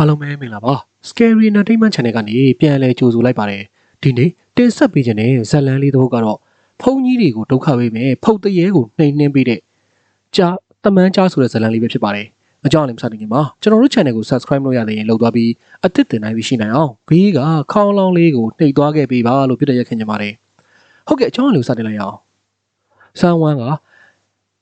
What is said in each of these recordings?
အားလုံးပဲမင်္ဂလာပါ Scary Entertainment Channel ကနေပြန်လည်ကြိုဆိုလိုက်ပါတယ်ဒီနေ့တင်ဆက်ပေးခြင်းတဲ့ဇတ်လန်းလေးတစ်ပုဒ်ကတော့ဖုန်းကြီးတွေကိုဒုက္ခပေးမယ်ဖုတ်တရေကိုနှိမ်နှင်းပေးတဲ့ကြားတမန်းကြားဆိုတဲ့ဇတ်လန်းလေးပဲဖြစ်ပါတယ်အကြောင်းလည်းမစတင်ခင်မှာကျွန်တော်တို့ channel ကို subscribe လုပ်ရသေးရင်လုပ်သွားပြီးအသစ်တင်နိုင်ပြီးရှိနိုင်အောင်ဘေးကခေါင်းလောင်းလေးကိုနှိပ်သွားခဲ့ပေးပါလို့ပြတဲ့ရက်ခင်ကြပါတယ်ဟုတ်ကဲ့အကြောင်းလည်းစတင်လိုက်ရအောင်ဆန်ဝမ်းက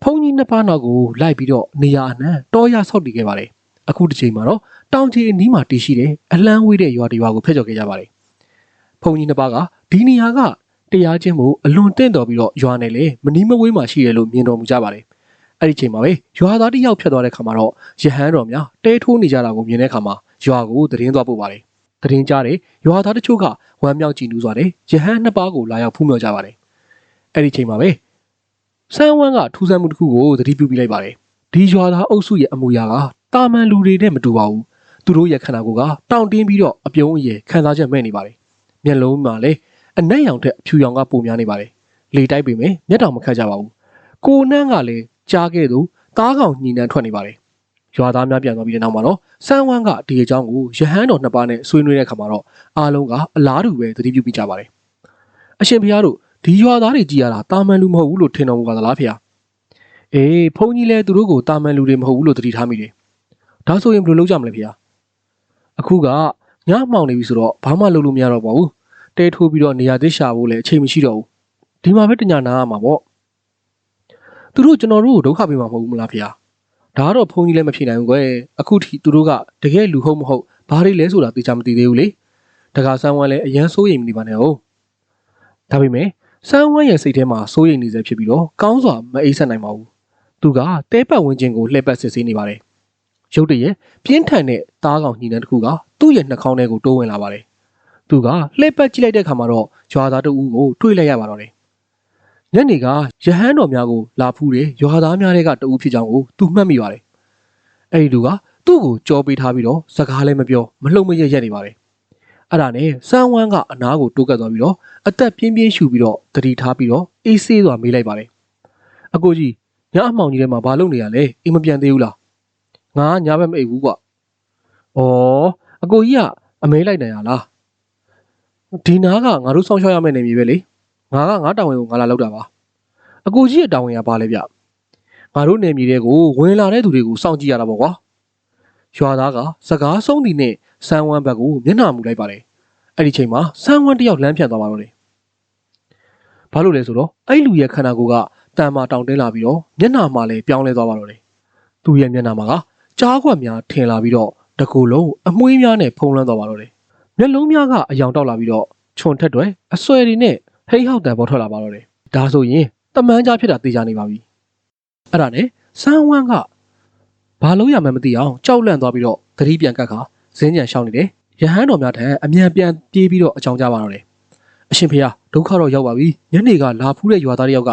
ဖုန်းကြီးနှစ်ပါးနောက်ကိုလိုက်ပြီးတော့နေရာအနှံ့တောရဆောက်တည်ခဲ့ပါတယ်အခုတစ်ချိန်မှာတော့ တောင်ကြီးအနီးမှာတည်ရှိတဲ့အလန်းဝေးတဲ့ရွာတစ်ရွာကိုဖျက်ချော်ခဲ့ကြပါတယ်။ဘုံကြီးနှစ်ပါးကဒီနေရာကတရားချင်းမှုအလွန်တင့်တော်ပြီးတော့ရွာနယ်လေမနီးမဝေးမှာရှိတယ်လို့မြင်တော်မူကြပါတယ်။အဲ့ဒီချိန်မှာပဲရွာသားတစ်ယောက်ဖြတ်သွားတဲ့ခါမှာတော့ရဟန်းတော်များတဲထိုးနေကြတာကိုမြင်တဲ့ခါမှာရွာကိုသတင်းသွားပို့ပါတယ်။သတင်းကြားတဲ့ရွာသားတချို့ကဝမ်းမြောက်ကြည်နူးစွာတဲ့ရဟန်းနှစ်ပါးကိုလာရောက်ဖူးမြော်ကြပါတယ်။အဲ့ဒီချိန်မှာပဲဆန်းဝမ်းကထူးဆန်းမှုတစ်ခုကိုသတိပြုပြီးလိုက်ပါတယ်။ဒီရွာသားအုပ်စုရဲ့အမူအရာကတာမန်လူတွေနဲ့မတူပါဘူး။ သူတို့ရဲ့ခန္ဓာကိုယ်ကတောင့်တင်းပြီးတော့အပြုံးအရည်ခံစားချက်မဲ့နေပါတယ်။မျက်လုံးမှာလည်းအနက်ရောင်ထက်အဖြူရောင်ကပိုများနေပါတယ်။လေတိုက်ပေမဲ့မျက်တောင်မခတ်ကြပါဘူး။ကိုနှန်းကလည်းကြားခဲ့သူသားကောင်ညီနှံထွက်နေပါတယ်။ရွာသားများပြန်သွားပြီးတဲ့နောက်မှာတော့စန်းဝမ်းကဒီအကြောင်းကိုရဟန်းတော်နှစ်ပါးနဲ့ဆွေးနွေးတဲ့အခါမှာတော့အားလုံးကအလားတူပဲသတိပြုပြီးကြပါတယ်။အရှင်ဘုရားတို့ဒီရွာသားတွေကြည်ရတာတာမန်လူမဟုတ်ဘူးလို့ထင်တော်မူပါသလားဖေ။အေးဘုန်းကြီးလည်းသူတို့ကိုတာမန်လူတွေမဟုတ်ဘူးလို့သတိထားမိတယ်။ဒါဆိုရင်ဘယ်လိုလုပ်ကြမလဲဖေ။ အခုကညမှောင်နေပြီဆိုတော့ဘာမှလုပ်လို့မရတော့ပါဘူးတဲထိုးပြီးတော့နေရာသစ်ရှာဖို့လည်းအချိန်မရှိတော့ဘူးဒီမှာပဲတညာနာရမှာပေါ့သူတို့ကျွန်တော်တို့ကိုဒုက္ခပေးမှာမဟုတ်ဘူးမလားဖေဟာဒါကတော့ဘုန်းကြီးလည်းမဖြေနိုင်ဘူးကွယ်အခုထိသူတို့ကတကယ်လူဟုတ်မဟုတ်ဘာတွေလဲဆိုတာသိချမသိသေးဘူးလေတကားဆန်းဝမ်းလည်းအရန်စိုးရိမ်နေပါနဲ့ဟုတ်ဒါပေမဲ့ဆန်းဝမ်းရဲ့စိတ်ထဲမှာစိုးရိမ်နေစေဖြစ်ပြီးတော့ကောင်းစွာမအိပ်ဆက်နိုင်ပါဘူးသူကတဲပတ်ဝန်းကျင်ကိုလှည့်ပတ်စစ်ဆေးနေပါတယ် ရုတ်တရက်ပြင်းထန်တဲ့သားကောင်ညီနှံတစ်ခုကသူ့ရဲ့နှာခေါင်းထဲကိုတိုးဝင်လာပါတယ်။သူကလှည့်ပတ်ကြည့်လိုက်တဲ့အခါမှာတော့ရွာသားတဦးကိုတွေ့လိုက်ရပါတော့တယ်။ညနေကရဟန်းတော်များကိုလာဖူးတဲ့ရွာသားများတွေကတဦးဖြစ်ကြောင်းကိုသူမှတ်မိပါတယ်။အဲဒီလူကသူ့ကိုကြောပေးထားပြီးတော့စကားလည်းမပြောမလှုပ်မရက်ရက်နေပါတယ်။အဲ့ဒါနဲ့စမ်းဝမ်းကအနားကိုတိုးကပ်သွားပြီးတော့အသက်ပြင်းပြင်းရှူပြီးတော့တတိထားပြီးတော့အေးဆေးစွာမေးလိုက်ပါတယ်။အကိုကြီးညအမှောင်ကြီးထဲမှာဘာလုပ်နေရလဲအိမ်မပြန်သေးဘူးလား။ ငါကညဘက်မအိပ်ဘူးကွာ။ဩအကိုကြီးကအမဲလိုက်နိုင်ရလားဒီနားကငါတို့စောင့်ရှောက်ရမယ့်နေမြေပဲလေငါကငါတာဝန်ကိုငါလာလောက်တာပါအကိုကြီးရဲ့တာဝန်ကဘာလဲဗျငါတို့နေမြေတွေကိုဝင်လာတဲ့သူတွေကိုစောင့်ကြည့်ရတာပေါ့ကွာရွာသားကစကားဆုံးသည်နဲ့ဆန်းဝမ်းဘက်ကိုမျက်နှာမူလိုက်ပါတယ်အဲ့ဒီချိန်မှာဆန်းဝမ်းတယောက်လမ်းဖြတ်သွားပါတော့တယ်ဘာလို့လဲဆိုတော့အဲ့လူရဲ့ခန္ဓာကိုယ်ကတန်မာတောင်တင်းလာပြီးတော့မျက်နှာမှာလည်းပြောင်းလဲသွားပါတော့တယ်သူ့ရဲ့မျက်နှာမှာက ကြားခွက်များထင်လာပြီးတော့တကူလုံးအမွှေးများနဲ့ဖုံးလွှမ်းသွားပါတော့တယ်။မျက်လုံးများကအယောင်တောက်လာပြီးတော့ခြုံထက်တွေအဆွဲတွေနဲ့ဟိဟောက်တန်ပေါ်ထွက်လာပါတော့တယ်။ဒါဆိုရင်တမန်းကြားဖြစ်တာသိကြနေပါပြီ။အဲ့ဒါနဲ့ဆန်းဝမ်းကဘာလို့ရမှန်းမသိအောင်ကြောက်လန့်သွားပြီးတော့သတိပြန်ကတ်ခါဇင်းကြံရှောင်းနေတယ်။ရဟန်းတော်များထံအမြန်ပြန်ပြေးပြီးတော့အကြောင်းကြားပါတော့တယ်။အရှင်ဖေဟာဒုက္ခတော့ရောက်ပါပြီ။ညနေကလာဖူးတဲ့ရွာသားတယောက်က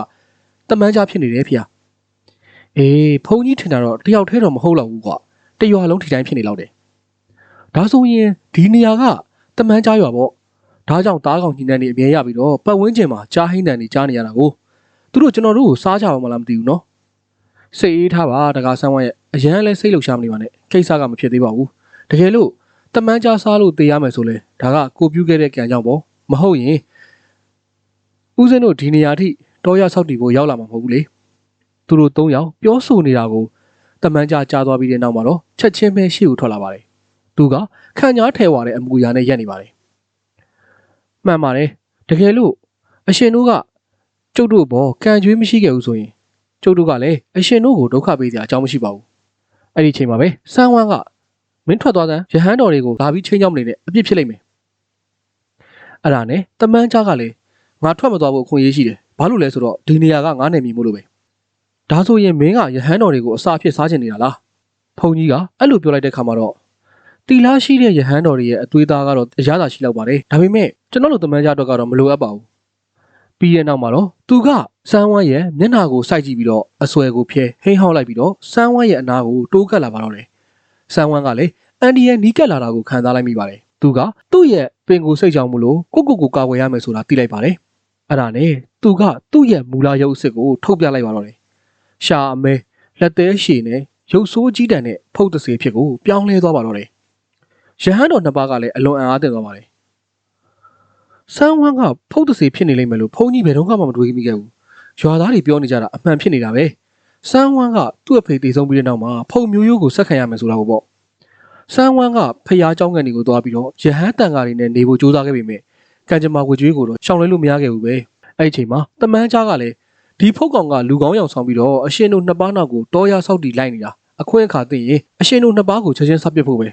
တမန်းကြားဖြစ်နေတယ်ဖေဟာ။ အေးဖုန်းကြီးထင်တာတော့တယောက်တည်းတော့မဟုတ်တော့ဘူးကွာ။တရွာလုံးထိတိုင်းဖြစ်နေလောက်တယ်။ဒါဆိုရင်ဒီနေရာကတမန်းကြားရွာပေါ့။ဒါကြောင့်တားကောင်ညီနှံနေအမြဲရပြီးတော့ပတ်ဝန်းကျင်မှာကြားဟိန်းတန်နေကြားနေရတာကိုသူတို့ကျွန်တော်တို့ကိုစားကြအောင်မလားမသိဘူးနော်။စိတ်အေးထားပါတကားဆန်းဝမ်းရဲ့အရန်လဲစိတ်လှုပ်ရှားမနေပါနဲ့။ကိစ္စကမဖြစ်သေးပါဘူး။တကယ်လို့တမန်းကြားစားလို့တေးရမယ်ဆိုလဲဒါကကိုပြုတ်ခဲ့တဲ့ကံကြောင့်ပေါ့။မဟုတ်ရင်ဦးစင်းတို့ဒီနေရာထိတောရဆောက်တီဖို့ရောက်လာမှာမဟုတ်ဘူးလေ။ သူတို့၃ယောက်ပြောဆိုနေတာကိုတမန်းကြားကြားသွားပြီးတဲ့နောက်မှာတော့ချက်ချင်းပဲရှေ့ကိုထွက်လာပါတယ်။သူကခံကြားထဲဝါတဲ့အမူအရာနဲ့ရက်နေပါတယ်။မှန်ပါတယ်။တကယ်လို့အရှင်တို့ကကျုပ်တို့ဘောကံကြွေးမရှိခဲ့ဘူးဆိုရင်ကျုပ်တို့ကလည်းအရှင်တို့ကိုဒုက္ခပေးစရာအကြောင်းမရှိပါဘူး။အဲ့ဒီချိန်မှာပဲစန်းဝမ်းကမင်းထွက်သွားတဲ့ရဟန်းတော်တွေကိုလာပြီးချင်းချောင်းနေတဲ့အပြစ်ဖြစ်လိမ့်မယ်။အဲ့ဒါနဲ့တမန်းကြားကလည်းငါထွက်မသွားဖို့အခွင့်အရေးရှိတယ်။ဘာလို့လဲဆိုတော့ဒီနေရာကငါနေမီမို့လို့ပဲ။ ဒါဆိုရင်မင်းကရဟန်းတော်တွေကိုအစာအဖြစ်စားချင်နေတာလားဖုန်ကြီးကအဲ့လိုပြောလိုက်တဲ့ခါမှာတော့တီလာရှိတဲ့ရဟန်းတော်တွေရဲ့အသွေးသားကတော့အရသာရှိလောက်ပါတယ်ဒါပေမဲ့ကျွန်တော်တို့တမန်ကြတော့ကတော့မလိုအပ်ပါဘူးပြီးတဲ့နောက်မှာတော့သူကစမ်းဝမ်းရဲ့မျက်နှာကိုစိုက်ကြည့်ပြီးတော့အဆွဲကိုဖျဲဟိန်းဟောက်လိုက်ပြီးတော့စမ်းဝမ်းရဲ့အနာကိုတိုးကပ်လာပါတော့တယ်စမ်းဝမ်းကလည်းအန်ဒီရဲ့နီးကပ်လာတာကိုခံစားလိုက်မိပါတယ်သူကသူ့ရဲ့ပင်ကိုစိတ်ကြောင်မလို့ကိုကိုကိုကာဝယ်ရမယ်ဆိုတာသိလိုက်ပါတယ်အဲ့ဒါနဲ့သူကသူ့ရဲ့မူလာရုပ်အစ်စ်ကိုထုတ်ပြလိုက်ပါတော့တယ် ရှာအမဲလက်သေးရှည်နဲ့ရုပ်ဆိုးကြီးတန်တဲ့ဖုတ်တစေဖြစ်ကိုပြောင်းလဲသွားပါတော့တယ် ရဟန်းတော်နှစ်ပါးကလည်းအလွန်အံ့အားသင့်သွားပါတယ်ဆန်းဝမ်းကဖုတ်တစေဖြစ်နေလိမ့်မယ်လို့ဘုန်းကြီးဘယ်တော့မှမတွေးမိခဲ့ဘူးရွာသားတွေပြောနေကြတာအမှန်ဖြစ်နေတာပဲဆန်းဝမ်းကသူ့အဖေတည်ဆုံးပြီးတဲ့နောက်မှာဖုန်မျိုးရိုးကိုဆက်ခံရမယ်ဆိုတာကိုပေါ့ဆန်းဝမ်းကဖျားเจ้าကန်တွေကိုသွားပြီးတော့ရဟန်းတန်ဃာတွေနဲ့နေဖို့ကြိုးစားခဲ့ပေမဲ့ကံကြမ္မာဝေကျွေးကိုတော့ရှောင်လွှဲလို့မရခဲ့ဘူးပဲအဲ့ဒီအချိန်မှာတမန်းကြားကလည်း ဒီဖုတ်ကောင်ကလူကောင်းရောင်ဆောင်ပြီးတော့အရှင်တို့နှစ်ပါးနောက်ကိုတောရဆောက်တီလိုက်နေတာအခွင့်အခါသိရင်အရှင်တို့နှစ်ပါးကိုချက်ချင်းဆက်ပစ်ဖို့ပဲ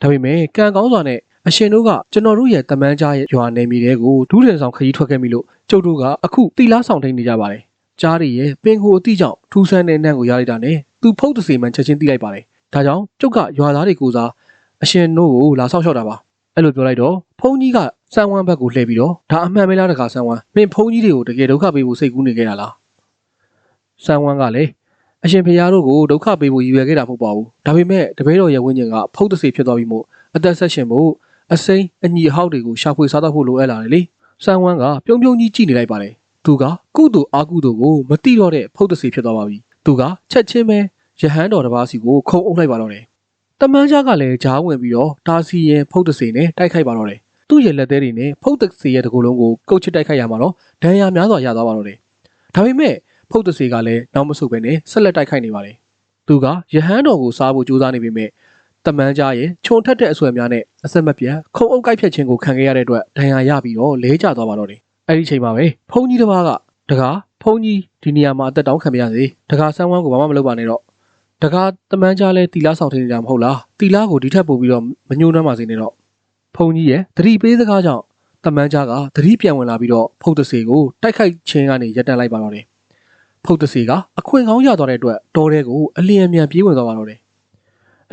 ဒါပေမဲ့ကံကောင်းစွာနဲ့အရှင်တို့ကကျွန်တော်တို့ရဲ့တမန်းကြားရဲ့ရွာနေမီတွေကိုဒုဒင်ဆောင်ခရီးထွက်ခဲ့ပြီလို့ကျုပ်တို့ကအခုတီလားဆောင်ထိန်နေကြပါတယ်ကြားရရဲ့ပင်ကိုအတိကြောင့်ထူးဆန်းတဲ့နံ့ကိုရလိုက်တာနဲ့သူဖုတ်တစေမှန်ချက်ချင်းသိလိုက်ပါတယ်ဒါကြောင့်ကျုပ်ကရွာသားတွေကိုစားအရှင်တို့ကိုလာဆောက်ရှောက်တာပါအဲ့လိုပြောလိုက်တော့ဖုန်းကြီးကစံဝမ်းဘက်ကိုလှည့်ပြီးတော့ဒါအမှန်ပဲလားတခါစံဝမ်းမင်းဖုန်းကြီးတွေကိုတကယ်ဒုက္ခပေးဖို့စိတ်ကူးနေခဲ့တာလား စံဝမ်းကလည်းအရှင်ဖရာတို့ကိုဒုက္ခပေးဖို့ရည်ရွယ်ခဲ့တာမဟုတ်ပါဘူးဒါပေမဲ့တပည့်တော်ရဲ့ဝိညာဉ်ကဖုတ်တစေဖြစ်သွားပြီးမို့အသက်ဆက်ရှင်ဖို့အစိမ်းအညီအဟောက်တွေကိုရှာဖွေစားတော့ဖို့လိုအပ်လာတယ်လေစံဝမ်းကပြုံးပြုံးကြီးကြည့်နေလိုက်ပါတယ်သူကကုသိုလ်အာကုသိုလ်ကိုမတိတော့တဲ့ဖုတ်တစေဖြစ်သွားပါပြီသူကချက်ချင်းပဲယဟန်တော်တစ်ပါးစီကိုခုံအုပ်လိုက်ပါတော့တယ်တမန်းကြားကလည်းဂျားဝင်ပြီးတော့ဒါစီရင်ဖုတ်တစေနဲ့တိုက်ခိုက်ပါတော့တယ်သူ့ရဲ့လက်သေးတွေနဲ့ဖုတ်တစေရဲ့တကူလုံးကိုကုတ်ချစ်တိုက်ခိုက်ရမှာတော့ဒဏ်ရာများစွာရသွားပါတော့တယ်ဒါပေမဲ့ ဖုတ်တစေကလည်းနောက်မဆုတ်ပဲနဲ့ဆက်လက်တိုက်ခိုက်နေပါတယ်သူကယဟန်တော်ကိုစားဖို့ကြိုးစားနေပေမဲ့တမန်းကြားရဲ့ခြုံထက်တဲ့အဆွဲများနဲ့အဆက်မပြတ်ခုံအုပ်ကိုက်ဖြတ်ခြင်းကိုခံခဲ့ရတဲ့အတွက်ဒဏ်ရာရပြီးတော့လဲကျသွားပါတော့တယ်အဲ့ဒီချိန်မှာပဲဖုန်ကြီးတစ်ပါးကတကားဖုန်ကြီးဒီနေရာမှာအသက်တောင်းခံပြရစေတကားဆန်းဝမ်းကိုဘာမှမလုပ်ပါနဲ့တော့တကားတမန်းကြားလဲတီလာဆောင်ထင်းနေတာမဟုတ်လားတီလာကိုဒီထက်ပိုပြီးတော့မညှိုးနှမ်းပါစေနဲ့တော့ဖုန်ကြီးရဲ့သတိပေးစကားကြောင့်တမန်းကြားကသတိပြန်ဝင်လာပြီးတော့ဖုတ်တစေကိုတိုက်ခိုက်ခြင်းကနေရပ်တန့်လိုက်ပါတော့တယ် ဖုတ်တစေကအခွင့်ကောင်းရသွားတဲ့အတွက်တော်တဲ့ကိုအလျင်အမြန်ပြေးဝင်သွားပါတော့တယ်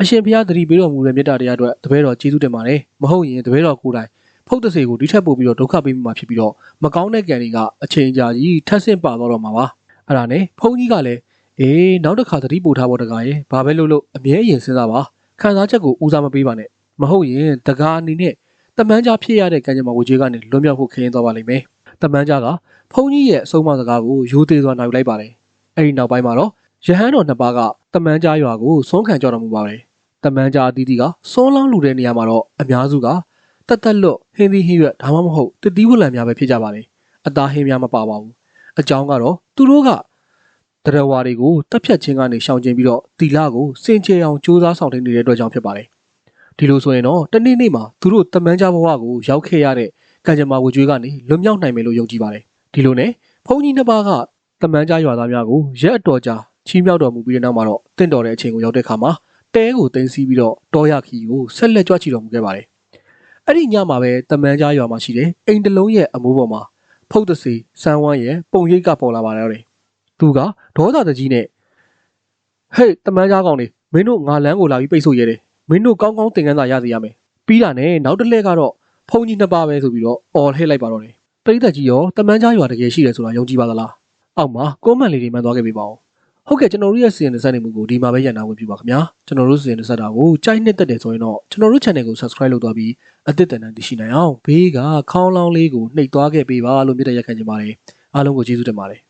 အရှင်ဘုရားသတိပေးတော်မူတဲ့မေတ္တာတရားအတွက်တပည့်တော်ကျေးဇူးတင်ပါတယ်မဟုတ်ရင်တပည့်တော်ကိုယ်တိုင်ဖုတ်တစေကိုဒီထက်ပိုပြီးတော့ဒုက္ခပေးမိမှာဖြစ်ပြီးတော့မကောင်းတဲ့ကံတွေကအချိန်ကြာကြီးထပ်ဆင့်ပါတော့တော့မှာပါအဲ့ဒါနဲ့ဖုန်းကြီးကလည်းအေးနောက်တစ်ခါသတိပို့ထားဖို့တကားရဲ့ဘာပဲလို့လို့အမြဲရင်စဉ်းစားပါခံစားချက်ကိုဦးစားမပေးပါနဲ့မဟုတ်ရင်တကားအနေနဲ့တမန်းကြားဖြစ်ရတဲ့ကံကြမ္မာဝေကြီးကနေလွတ်မြောက်ဖို့ခရင်သွားပါလိမ့်မယ် တမန်းကြားကဖုန်းကြီးရဲ့အဆုံးအမစကားကိုရိုးသေးစွာနိုင်ယူလိုက်ပါတယ်အဲ့ဒီနောက်ပိုင်းမှာတော့ရဟန်းတော်နှစ်ပါးကတမန်းကြားရွာကိုဆုံးခံကြတော်မူပါတယ်တမန်းကြားအသီးသီးကစောလောင်းလူတဲ့နေရာမှာတော့အများစုကတက်တက်လွတ်ဟင်းသီးဟင်းရွက်ဒါမှမဟုတ်တတိဝလံများပဲဖြစ်ကြပါလေအသားဟင်းများမပါပါဘူးအကြောင်းကတော့သူတို့ကတရဝါတွေကိုတက်ဖြတ်ခြင်းကနေရှောင်ကျဉ်ပြီးတော့တီလာကိုစင်ကြယ်အောင်စူးစမ်းဆောင်တင်နေတဲ့အတွက်ကြောင့်ဖြစ်ပါတယ်ဒီလိုဆိုရင်တော့တနေ့နေ့မှာသူတို့တမန်ကြဘဝကိုရောက်ခဲ့ရတဲ့ ကံကြမ္မာဝကြွေးကနေလွတ်မြောက်နိုင်မယ်လို့ယုံကြည်ပါတယ်ဒီလိုနဲ့ဘုန်းကြီးနှစ်ပါးကတမန်ကြရွာသားများကိုရက်အတော်ကြာချီးမြှောက်တော်မူပြီးတဲ့နောက်မှာတော့တင့်တော်တဲ့အချိန်ကိုရောက်တဲ့အခါမှာတဲကိုတင်စီးပြီးတော့တောရခီကိုဆက်လက်ကြွချီတော်မူခဲ့ပါတယ်အဲ့ဒီညမှာပဲတမန်ကြားရွာမှာရှိတယ်အိမ်တလုံးရဲ့အမိုးပေါ်မှာဖုတ်တစီစမ်းဝမ်းရဲ့ပုံရိပ်ကပေါ်လာပါတော့တယ်သူကဒေါသတကြီးနဲ့ဟေးတမန်ကြားကောင်လေးမင်းတို့ငါလမ်းကိုလာပြီးပိတ်ဆို့ရဲတယ်မင်းတို့ကောင်းကောင်းသင်ခန်းစာရစီရမယ်ပြီးတာနဲ့နောက်တစ်လှည့်ကတော့ ဖုန်ကြီးနှစ်ပါးပဲဆိုပြီးတော့អော်လှည့်လိုက်ပါတော့တယ်ပရိသတ်ကြီးရောတမန်ကြားရွာတကယ်ရှိတယ်ဆိုတာယုံကြည်ပါသလားအောက်မှာကွန်မန့်လေးတွေမှန်သွားခဲ့ပြီပါဦးဟုတ်ကဲ့ကျွန်တော်တို့ရဲ့စီရင်စက်နေမှုကိုဒီမှာပဲရန်နာဝင်ပြပါခင်ဗျာကျွန်တော်တို့စီရင်စက်တာကိုကြိုက်နှစ်သက်တယ်ဆိုရင်တော့ကျွန်တော်တို့ channel ကို subscribe လုပ်သွားပြီးအသစ်တန်တန်သိရှိနိုင်အောင်ဘေးကခေါင်းလောင်းလေးကိုနှိပ်သွားခဲ့ပေးပါလို့မြစ်တဲ့ရက်ခံချင်ပါတယ်အားလုံးကိုကျေးဇူးတင်ပါတယ်